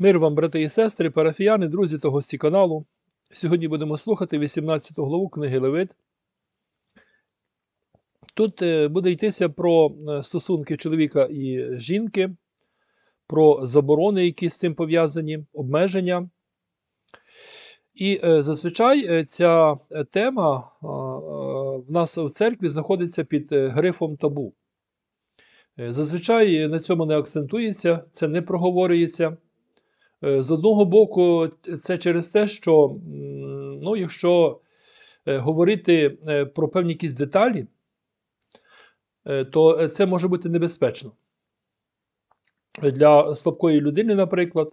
Мир вам, брати і сестри, парафіяни, друзі та гості каналу. Сьогодні будемо слухати 18 главу книги Левит. Тут е, буде йтися про е, стосунки чоловіка і жінки, про заборони, які з цим пов'язані, обмеження. І е, зазвичай ця тема в нас в церкві знаходиться під грифом табу. Зазвичай на цьому не акцентується, це не проговорюється. Е, З одного боку, це через те, що ну, якщо е, говорити е, про певні якісь деталі, то це може бути небезпечно для слабкої людини, наприклад.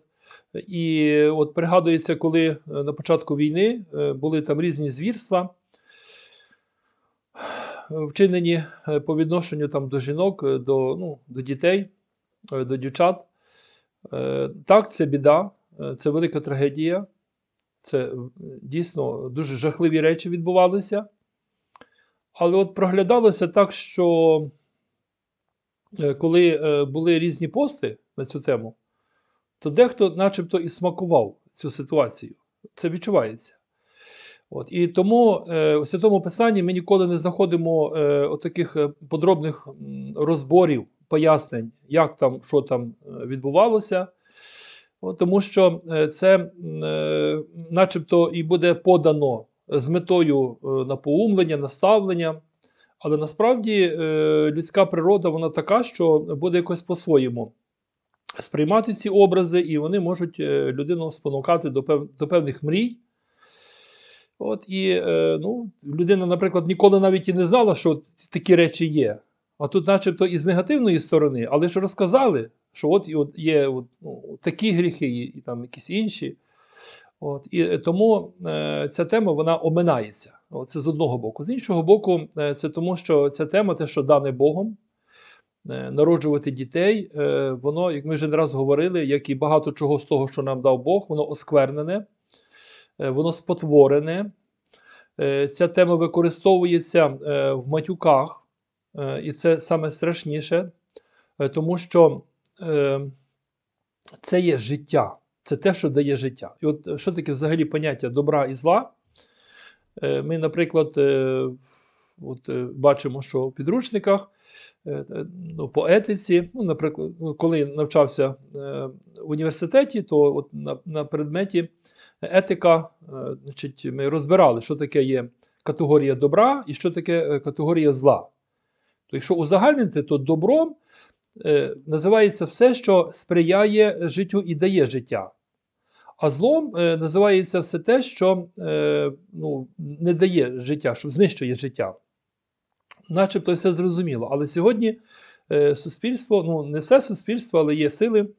І от пригадується, коли на початку війни були там різні звірства, вчинені по відношенню там, до жінок, до, ну, до дітей, до дівчат. Е, Так, це біда, е, це велика трагедія. Це е, дійсно дуже жахливі речі відбувалися. Але от проглядалося так, що коли були різні пости на цю тему, то дехто начебто і смакував цю ситуацію. Це відчувається. От, і тому у Святому Писанні ми ніколи не знаходимо е, таких подробних розборів, пояснень, як там, що там е, відбувалося. Тому що е, це е, начебто і буде подано з метою напоумлення, наставлення. Але насправді людська природа вона така, що буде якось по-своєму сприймати ці образи, і вони можуть людину спонукати до, пев, до певних мрій. От, і ну, людина, наприклад, ніколи навіть і не знала, що такі речі є. А тут, начебто, і з негативної сторони, але ж розказали, що от, і от є от, ну, такі гріхи, і, і там якісь інші. От, і е, тому е, ця тема вона оминається. От, це з одного боку. З іншого боку, е, це тому, що ця тема, те, що дане Богом, е, народжувати дітей, е, воно, як ми вже не раз говорили, як і багато чого з того, що нам дав Бог, воно осквернене, е, воно спотворене. Е, Ця тема використовується е, в матюках, і це саме страшніше, е, тому що е, це є життя, це те, що дає життя. І от е, що таке взагалі поняття добра і зла? Е, Ми, наприклад, е, от, е, бачимо, що в підручниках е, е, ну, по етиці, ну, наприклад, ну, коли навчався е, в університеті, то от на, на предметі етика, е, значить, ми розбирали, що таке є категорія добра і що таке е, категорія зла. То якщо узагальнити, то добром е, називається все, що сприяє життю і дає життя. А злом е, називається все те, що е, ну, не дає життя, що знищує життя. Начебто все зрозуміло. Але сьогодні е, суспільство, ну не все суспільство, але є сили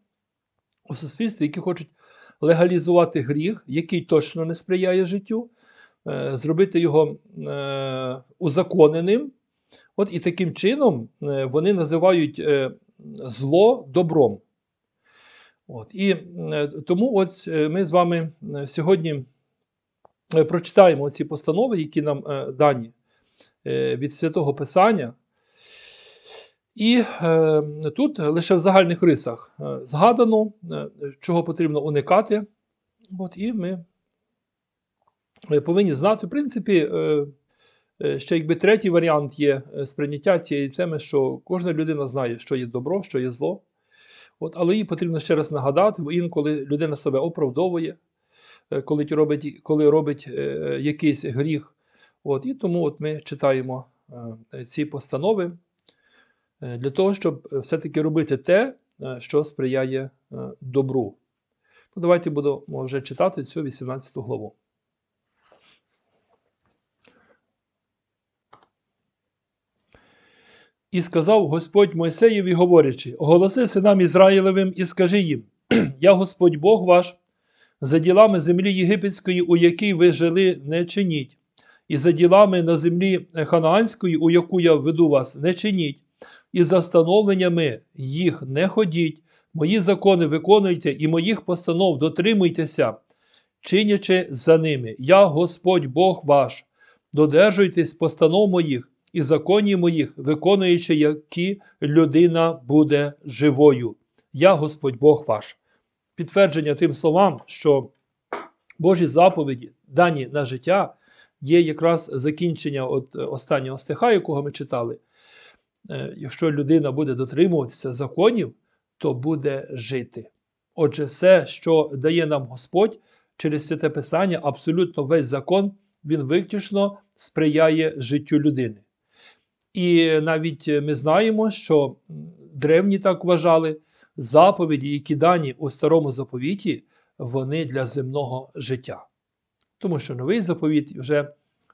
у суспільстві, які хочуть легалізувати гріх, який точно не сприяє життю, е, зробити його е, узаконеним. От і таким чином е, вони називають е, зло добром. От, і е, тому ось ми з вами сьогодні прочитаємо ці постанови, які нам дані від Святого Писання. І тут лише в загальних рисах згадано, чого потрібно уникати. От, і ми повинні знати, в принципі, ще якби третій варіант є е, сприйняття цієї теми, що кожна людина знає, що є добро, що є зло. От, але їй потрібно ще раз нагадати, бо інколи людина себе оправдовує, е, коли робить, коли робить е, якийсь гріх. От, і тому от ми читаємо е, ці постанови е, для того, щоб е, все-таки робити те, е, що сприяє е, добру. Ну, давайте будемо вже читати цю 18 главу. І сказав Господь Мойсеєві, говорячи: Оголоси синам Ізраїлевим і скажи їм: Я Господь Бог ваш, за ділами землі єгипетської, у якій ви жили, не чиніть, і за ділами на землі ханаанської, у яку я веду вас, не чиніть, і за встановленнями їх не ходіть, мої закони виконуйте, і моїх постанов дотримуйтеся, чинячи за ними. Я Господь Бог ваш, додержуйтесь постанов моїх і законів моїх, виконуючи, які людина буде живою. Я Господь Бог ваш. підтвердження тим словам, що Божі заповіді, дані на життя, є якраз закінчення от е, останнього стиха, якого ми читали. Е, Якщо людина буде дотримуватися законів, то буде жити. Отже, все, що дає нам Господь через святе Писання, абсолютно весь закон, він виключно сприяє життю людини. І навіть ми знаємо, що древні так вважали, заповіді, які дані у старому заповіті, вони для земного життя. Тому що новий заповіт вже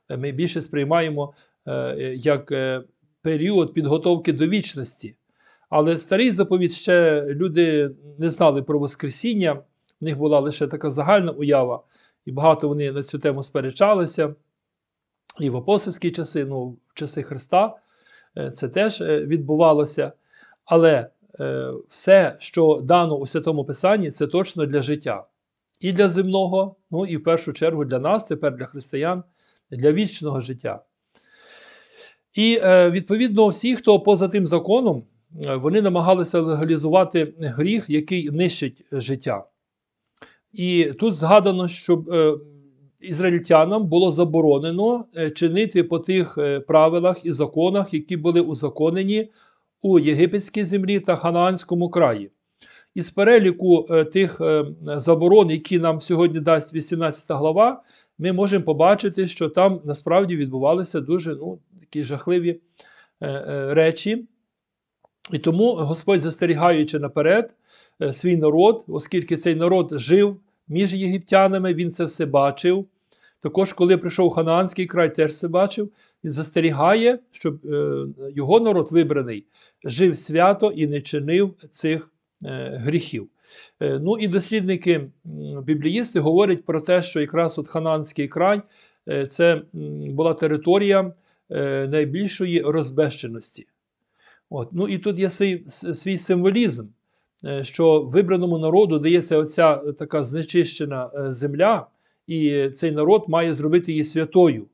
е, ми більше сприймаємо е, як е, період підготовки до вічності. Але старий заповіт ще люди не знали про Воскресіння, в них була лише така загальна уява, і багато вони на цю тему сперечалися. І в апостольські часи, ну, в часи Христа, це теж е, відбувалося. Але е, все, що дано у Святому Писанні, це точно для життя. І для земного, ну і в першу чергу для нас, тепер для християн, для вічного життя. І е, відповідно всі, хто поза тим законом, е, вони намагалися легалізувати гріх, який нищить життя. І тут згадано, що е, ізраїльтянам було заборонено е, чинити по тих е, правилах і законах, які були узаконені у єгипетській землі та Ханаанському краї. Із переліку е, тих заборон, які нам сьогодні дасть 18 глава, ми можемо побачити, що там насправді відбувалися дуже ну, такі жахливі речі. І тому Господь, застерігаючи наперед свій народ, оскільки цей народ жив між єгиптянами, він це все бачив. Також, коли прийшов Ханаанський край, теж це бачив, він застерігає, щоб е, його народ вибраний жив свято і не чинив цих е, гріхів. Е, ну і дослідники, бібліїсти говорять про те, що якраз от Ханаанський край це була територія найбільшої розбещеності. От. Ну і тут є свій, символізм, що вибраному народу дається оця така знечищена е, земля, і цей народ має зробити її святою.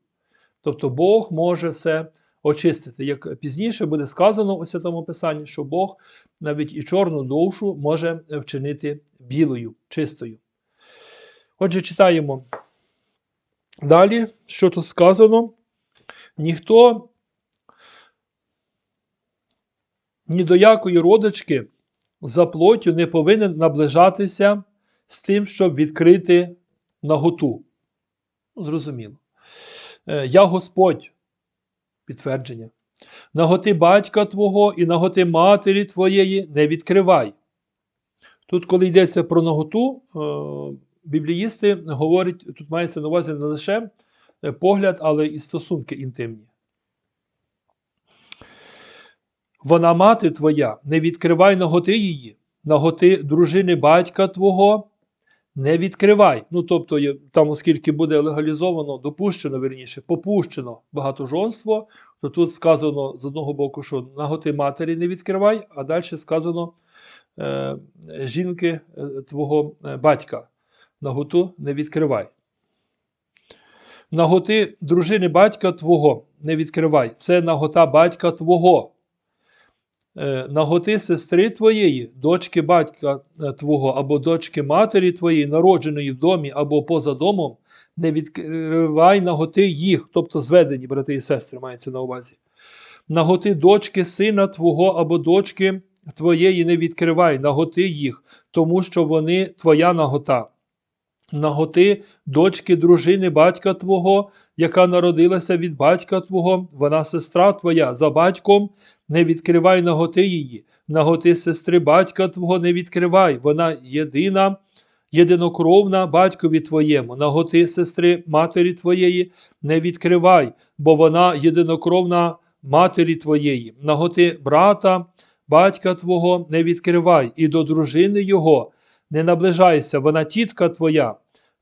Тобто Бог може все очистити. Як пізніше буде сказано у Святому Писанні, що Бог навіть і чорну душу може вчинити білою, чистою. Отже, читаємо далі, що тут сказано. Ніхто ні до якої родички за плоттю не повинен наближатися з тим, щоб відкрити наготу. Ну, Зрозуміло. Е, Я Господь, підтвердження. Наготи батька твого і наготи матері твоєї не відкривай. Тут, коли йдеться про наготу, е, бібліїсти говорять, тут мається на увазі не лише погляд, але і стосунки інтимні. Вона мати твоя, не відкривай наготи її, наготи дружини батька твого не відкривай. Ну, тобто, там, оскільки буде легалізовано, допущено, верніше, попущено багатожонство, то тут сказано з одного боку, що наготи матері не відкривай, а далі сказано е, жінки е, твого е, батька. Наготу не відкривай. Наготи дружини батька твого не відкривай. Це нагота батька твого. Е, Наготи сестри твоєї, дочки батька е, твого або дочки матері твоєї, народженої в домі або поза домом, не відкривай наготи їх, тобто зведені брати і сестри, мається на увазі. Наготи дочки сина твого або дочки твоєї не відкривай, наготи їх, тому що вони твоя нагота. Наготи дочки дружини батька твого, яка народилася від батька твого, вона сестра твоя за батьком, не відкривай наготи її, наготи сестри батька твого не відкривай, вона єдина, єдинокровна батькові твоєму, наготи сестри матері твоєї не відкривай, бо вона єдинокровна матері твоєї, наготи брата, батька твого не відкривай, і до дружини його не наближайся, вона тітка твоя.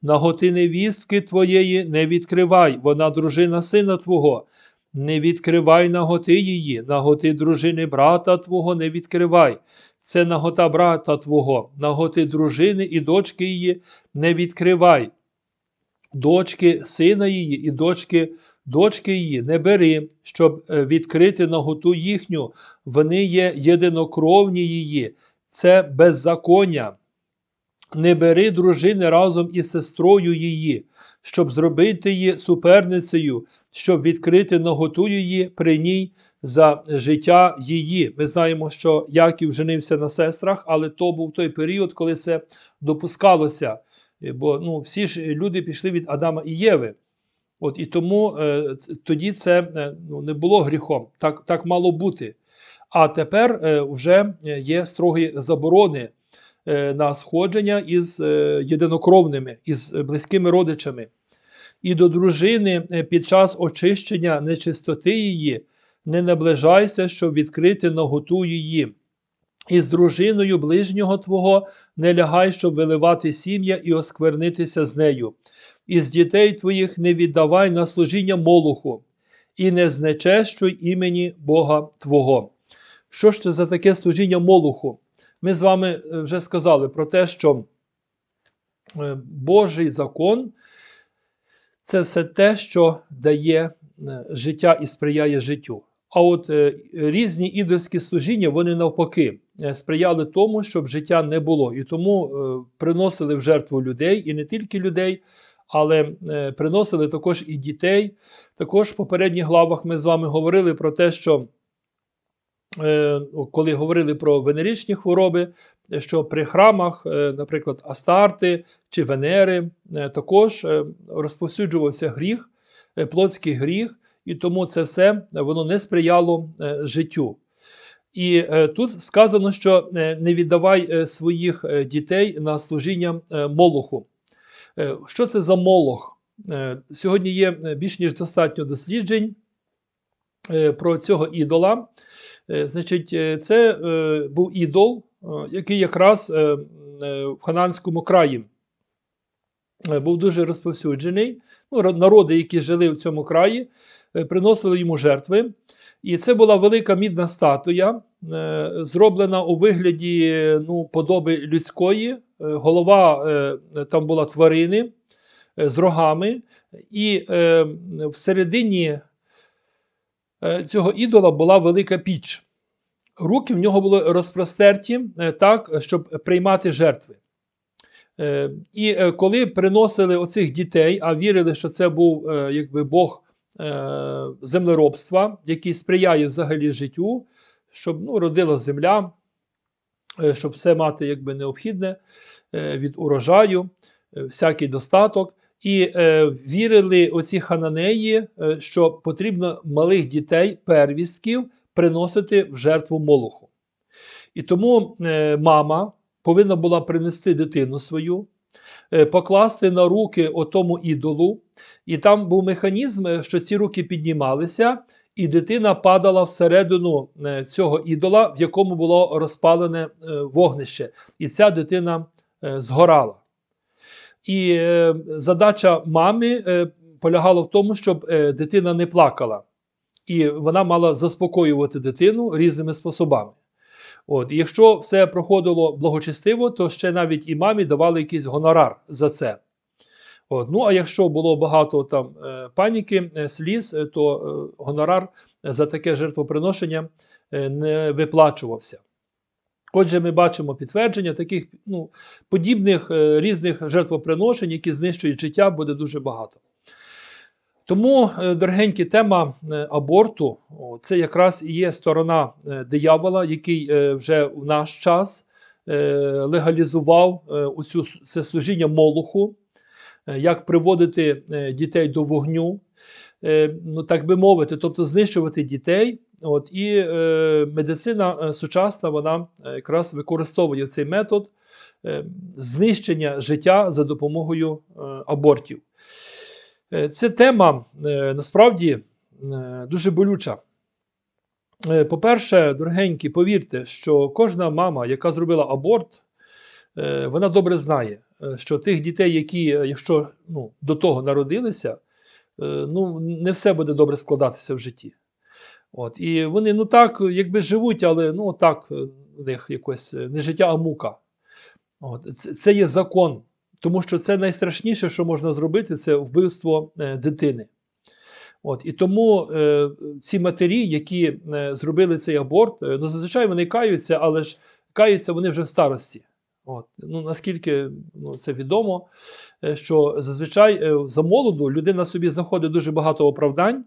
Наготи невістки твоєї не відкривай, вона дружина сина твого. Не відкривай наготи її, наготи дружини брата твого не відкривай. Це нагота брата твого, наготи дружини і дочки її не відкривай. Дочки сина її і дочки дочки її не бери, щоб е, відкрити наготу їхню. Вони є єдинокровні її, це беззаконня. Не бери дружини разом із сестрою її, щоб зробити її суперницею, щоб відкрити наготу її при ній за життя її. Ми знаємо, що Яків женився на сестрах, але то був той період, коли це допускалося. Е, Бо ну, всі ж люди пішли від Адама і Єви. От і тому е, тоді це е, ну, не було гріхом. Так, так мало бути. А тепер е, вже є строгі заборони е, на сходження із е, єдинокровними, із близькими родичами. І до дружини е, під час очищення нечистоти її не наближайся, щоб відкрити наготу її. І з дружиною ближнього твого не лягай, щоб виливати сім'я і осквернитися з нею. І з дітей твоїх не віддавай на служіння молоху, і не знечещуй імені Бога Твого. Що ж це за таке служіння молоху? Ми з вами е, вже сказали про те, що е, Божий закон це все те, що дає е, життя і сприяє життю. А от різні ідольські служіння, вони навпаки сприяли тому, щоб життя не було. І тому приносили в жертву людей, і не тільки людей, але приносили також і дітей. Також в попередніх главах ми з вами говорили про те, що коли говорили про венеричні хвороби, е, що при храмах, е, наприклад, Астарти чи Венери, е, також е, розповсюджувався гріх, е, плотський гріх, і тому це все е, воно не сприяло е, життю. І е, тут сказано, що е, не віддавай е, своїх е, дітей на служіння е, молоху. Е, що це за молох? Е, сьогодні є е, більш ніж достатньо досліджень е, про цього ідола. Е, Значить, е, це е, був ідол, який якраз в Хананському краї був дуже розповсюджений. Ну, народи, які жили в цьому краї, приносили йому жертви. І це була велика мідна статуя, зроблена у вигляді ну, подоби людської. Голова там була тварини з рогами, і всередині цього ідола була велика піч. Руки в нього були розпростерті е, так, щоб приймати жертви. Е, І е, коли приносили оцих дітей, а вірили, що це був е, якби Бог е, землеробства, який сприяє взагалі життю, щоб ну, родила земля, е, щоб все мати якби необхідне е, від урожаю, е, всякий достаток. І е, вірили оці хананеї, е, що потрібно малих дітей, первістків, приносити в жертву молоху. І тому е, мама повинна була принести дитину свою, е, покласти на руки отому ідолу, і там був механізм, е, що ці руки піднімалися, і дитина падала всередину е, цього ідола, в якому було розпалене е, вогнище. І ця дитина згорала. І е, задача мами е, полягала в тому, щоб е, дитина не плакала. І вона мала заспокоювати дитину різними способами. От, і якщо все проходило благочестиво, то ще навіть і мамі давали якийсь гонорар за це. От, ну, а якщо було багато там паніки, сліз, то гонорар за таке жертвоприношення не виплачувався. Отже, ми бачимо підтвердження таких ну, подібних е, різних жертвоприношень, які знищують життя, буде дуже багато. Тому, е, дорогенькі, тема е, аборту це якраз і є сторона е, диявола, який вже в наш час легалізував е, оцю, це служіння молоху, як приводити дітей до вогню, ну так би мовити, тобто знищувати дітей. От, і е, медицина е, сучасна вона е, якраз використовує цей метод е, знищення життя за допомогою е, абортів. Е, Ця тема е, насправді е, дуже болюча. Е, По-перше, дорогенькі, повірте, що кожна мама, яка зробила аборт, е, вона добре знає, е, що тих дітей, які, е, якщо ну, до того народилися, е, ну, не все буде добре складатися в житті. От, і вони ну так, якби живуть, але ну так, е, у них якось е, не життя, а мука. От, це, це є закон, тому що це найстрашніше, що можна зробити, це вбивство е, дитини. От, і тому е, ці матері, які е, зробили цей аборт, е, ну, зазвичай вони каються, але ж каються вони вже в старості. От. Ну, наскільки ну, це відомо, е, що зазвичай е, за молоду людина собі знаходить дуже багато оправдань,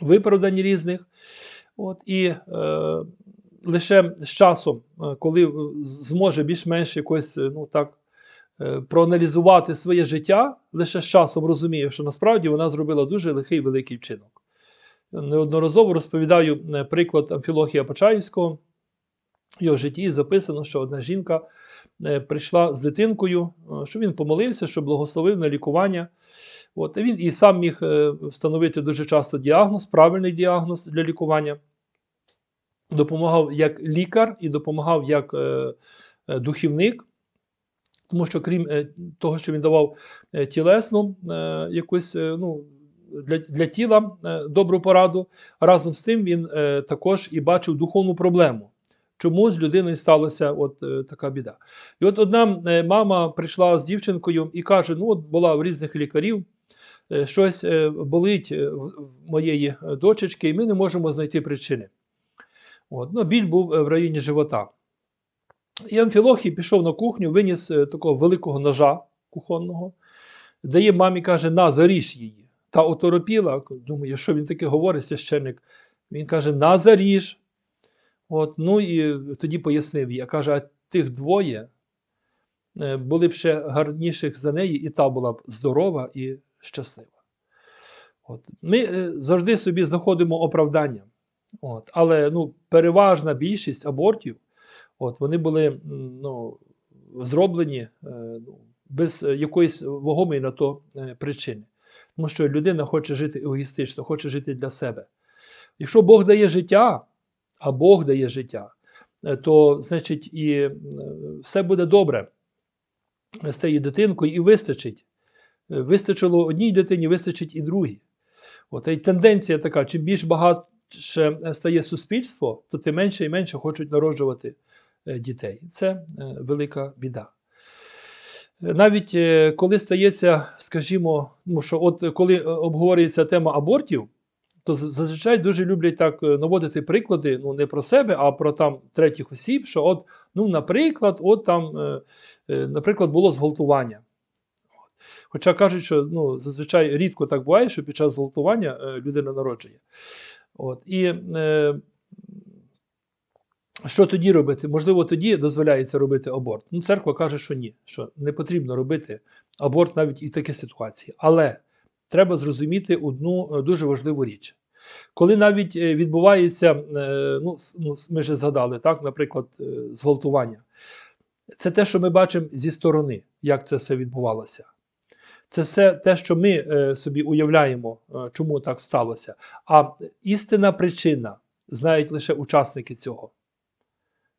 виправдань різних. От, і е, лише з часом, е, коли зможе більш-менш якось ну, так, проаналізувати своє життя, лише з часом розуміє, що насправді вона зробила дуже лихий великий вчинок. Неодноразово розповідаю приклад Амфілохія Почаївського. Його житті записано, що одна жінка е, прийшла з дитинкою, е, що він помолився, що благословив на лікування. От, і він і сам міг е, встановити дуже часто діагноз, правильний діагноз для лікування. Допомагав як лікар і допомагав як духівник, тому що крім того, що він давав тілесну якусь ну, для, для тіла добру пораду, разом з тим він також і бачив духовну проблему. Чому з людиною сталася от е, така біда? І от одна е, мама прийшла з дівчинкою і каже: ну, от була в різних лікарів, е, щось е, болить е, моєї дочечки, і ми не можемо знайти причини. От, ну, біль був е, в районі живота. І Амфілохій пішов на кухню, виніс е, такого великого ножа кухонного, дає мамі, каже, на, заріж її. Та оторопіла, думає, що він таке говорить, священник. Він каже, на, заріж. От, ну і тоді пояснив їй, а каже, а тих двоє е, були б ще гарніших за неї, і та була б здорова і щаслива. От. Ми е, завжди собі знаходимо оправдання. От. Але ну, переважна більшість абортів, от, вони були ну, зроблені е, ну, без якоїсь вагомої на то причини. Тому що людина хоче жити егоїстично, хоче жити для себе. Якщо Бог дає життя, а Бог дає життя, е, то значить і е, все буде добре з тією дитинкою і вистачить. Е, Вистачило одній дитині, вистачить і другій. От, і тенденція така: чим більш багатше стає суспільство, то тим менше і менше хочуть народжувати дітей. Це велика біда. Навіть коли стається, скажімо, ну, що от коли обговорюється тема абортів, то зазвичай дуже люблять так е, наводити приклади, ну не про себе, а про там третіх осіб, що от, ну, наприклад, от там, е, е, наприклад, було зґвалтування. Хоча кажуть, що ну, зазвичай рідко так буває, що під час зґвалтування людина народжує. От. І е, що тоді робити? Можливо, тоді дозволяється робити аборт. Ну, церква каже, що ні, що не потрібно робити аборт навіть і в такій ситуації. Але треба зрозуміти одну е, дуже важливу річ. Коли навіть е, відбувається, е, ну, ну, ми вже згадали, так, наприклад, зґвалтування, це те, що ми бачимо зі сторони, як це все відбувалося. Це все те, що ми собі уявляємо, чому так сталося. А істинна причина знають лише учасники цього.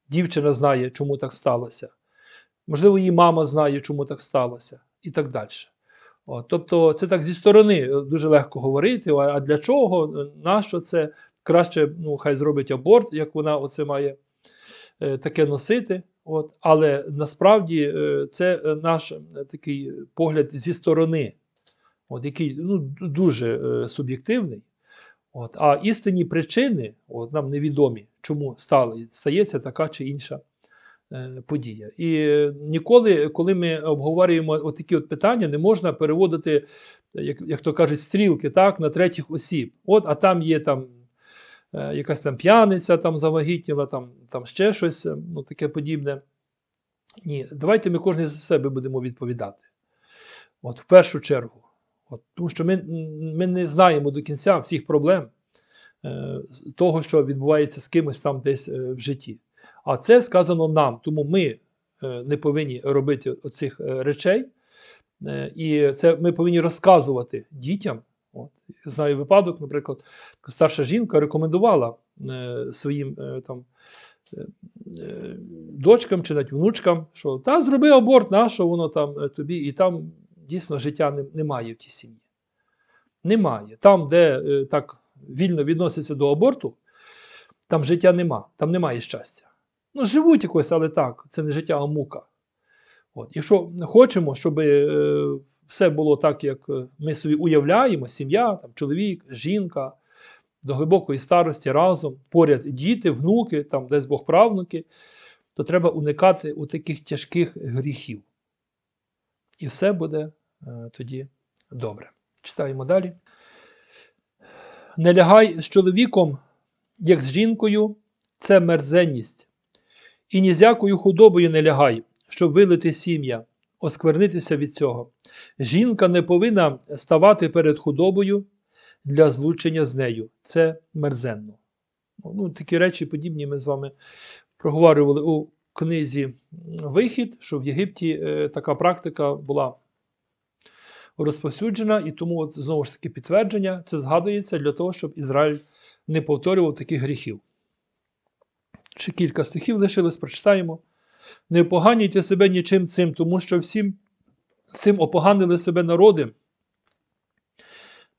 Дівчина знає, чому так сталося. Можливо, її мама знає, чому так сталося, і так далі. От, тобто, це так зі сторони е, дуже легко говорити. А для чого? Е, Нащо це? Краще ну, хай зробить аборт, як вона оце має е, таке носити. От. Але насправді це наш такий погляд зі сторони, от, який ну, дуже суб'єктивний. От. А істинні причини от, нам невідомі, чому стали, стається така чи інша подія. І е, ніколи, коли ми обговорюємо от такі от питання, не можна переводити, е, як, як то кажуть, стрілки так, на третіх осіб. От, а там є там. е, Якась там п'яниця там завагітніла, там, там ще щось е, ну, таке подібне. Ні, давайте ми кожен за себе будемо відповідати. От в першу чергу. От, тому що ми, ми не знаємо до кінця всіх проблем е, того, що відбувається з кимось там десь е, в житті. А це сказано нам, тому ми е, не повинні робити оцих е, речей. Е, і це ми повинні розказувати дітям. От. Знаю випадок, наприклад, старша жінка рекомендувала своїм там, дочкам чи навіть внучкам, що та зроби аборт, на що воно там тобі, і там дійсно життя немає в тій сім'ї. Немає. Там, де так вільно відносяться до аборту, там життя нема, там немає щастя. Ну, живуть якось, але так, це не життя, а мука. От. Якщо хочемо, щоб е, все було так, як е, ми собі уявляємо, сім'я, там, чоловік, жінка, до глибокої старості разом, поряд діти, внуки, там десь Бог правнуки, то треба уникати у таких тяжких гріхів. І все буде е, тоді добре. Читаємо далі. Не лягай з чоловіком, як з жінкою, це мерзенність. І ні з якою худобою не лягай, щоб вилити сім'я, осквернитися від цього. Жінка не повинна ставати перед худобою для злучення з нею. Це мерзенно. Ну, такі речі подібні ми з вами проговорювали у книзі Вихід, що в Єгипті е, така практика була розповсюджена, і тому от, знову ж таки підтвердження це згадується для того, щоб Ізраїль не повторював таких гріхів. Ще кілька стихів лишилось, прочитаємо. Не опоганюйте себе нічим цим, тому що всім цим опоганили себе народи,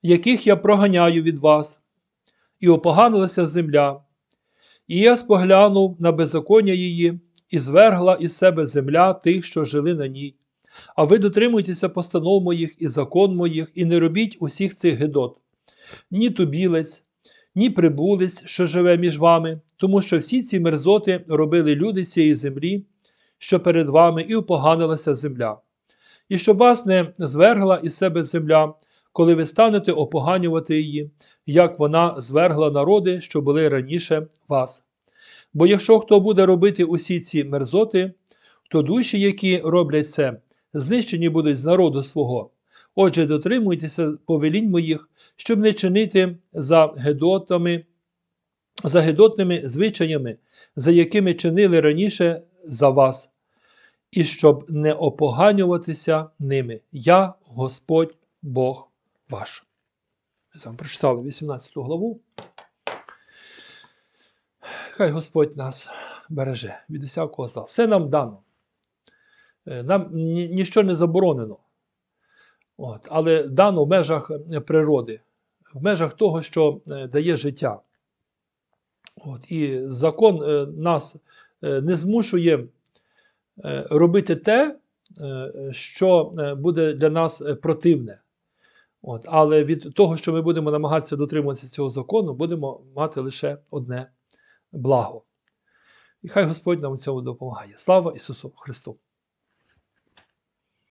яких я проганяю від вас, і опоганилася земля. І я споглянув на беззаконня її, і звергла із себе земля тих, що жили на ній. А ви дотримуйтеся постанов моїх і закон моїх, і не робіть усіх цих гидот, ні тубілець, ні прибулець, що живе між вами, тому що всі ці мерзоти робили люди цієї землі, що перед вами, і опоганилася земля. І щоб вас не звергла із себе земля, коли ви станете опоганювати її, як вона звергла народи, що були раніше вас. Бо якщо хто буде робити усі ці мерзоти, то душі, які роблять це, знищені будуть з народу свого. Отже, дотримуйтеся повелінь моїх, щоб не чинити за гедотами, за гедотними звичаями, за якими чинили раніше за вас, і щоб не опоганюватися ними. Я Господь Бог ваш. Ми з прочитали 18 главу. Хай Господь нас береже від усякого зла. Все нам дано. Е, Нам ні, не заборонено. От, але дано в межах природи, в межах того, що е, дає життя. От, і закон е, нас е, не змушує е, робити те, е, що е, буде для нас е, противне. От, але від того, що ми будемо намагатися дотримуватися цього закону, будемо мати лише одне благо. І хай Господь нам у цьому допомагає. Слава Ісусу Христу!